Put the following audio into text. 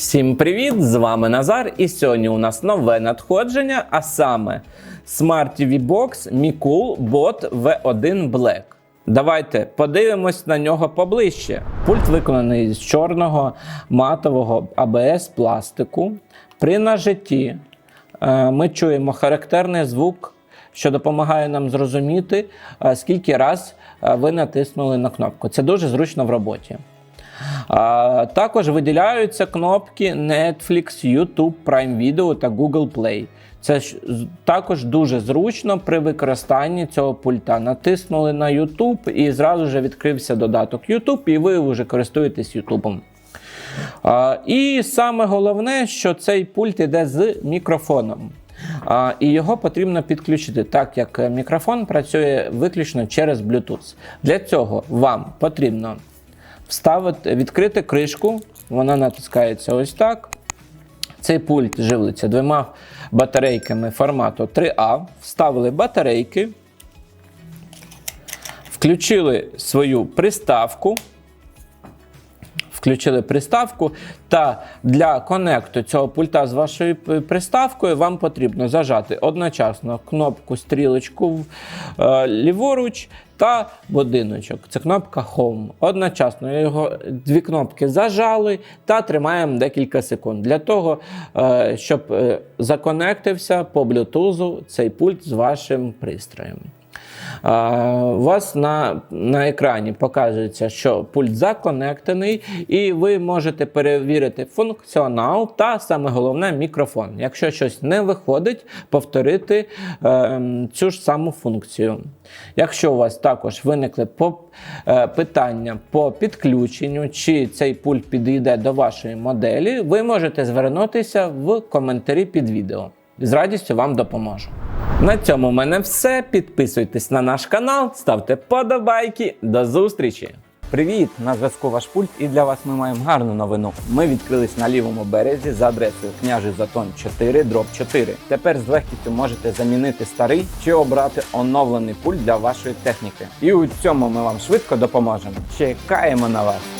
Всім привіт! З вами Назар. І сьогодні у нас нове надходження, а саме Smart TV Box Mikul Bot V1 Black. Давайте подивимось на нього поближче. Пульт виконаний з чорного матового ABS пластику. При нажитті е, ми чуємо характерний звук, що допомагає нам зрозуміти, е, скільки раз е, ви натиснули на кнопку. Це дуже зручно в роботі. А, також виділяються кнопки Netflix, YouTube, Prime Video та Google Play. Це ж також дуже зручно при використанні цього пульта. Натиснули на YouTube і зразу ж відкрився додаток YouTube, і ви вже користуєтесь YouTube. А, і саме головне, що цей пульт йде з мікрофоном. А, і його потрібно підключити, так як мікрофон працює виключно через Bluetooth. Для цього вам потрібно вставити, відкрити кришку, вона натискається ось так. Цей пульт живлиться двома батарейками формату 3А. Вставили батарейки, включили свою приставку. Включили приставку, та для конекту цього пульта з вашою приставкою вам потрібно зажати одночасно кнопку стрілочку е, ліворуч та будиночок. Це кнопка Home. Одночасно його дві кнопки зажали та тримаємо декілька секунд для того, е, щоб е, законектився по Bluetooth цей пульт з вашим пристроєм. У вас на, на екрані показується, що пульт законектений, і ви можете перевірити функціонал та саме головне мікрофон. Якщо щось не виходить, повторити е, цю ж саму функцію. Якщо у вас також виникли по, е, питання по підключенню, чи цей пульт підійде до вашої моделі, ви можете звернутися в коментарі під відео. З радістю вам допоможу. На цьому в мене все. Підписуйтесь на наш канал, ставте подобайки. До зустрічі! Привіт! На зв'язку ваш пульт, і для вас ми маємо гарну новину. Ми відкрились на лівому березі за адресою княжий Затон 4, дроб 4. Тепер з легкістю можете замінити старий чи обрати оновлений пульт для вашої техніки. І у цьому ми вам швидко допоможемо. Чекаємо на вас!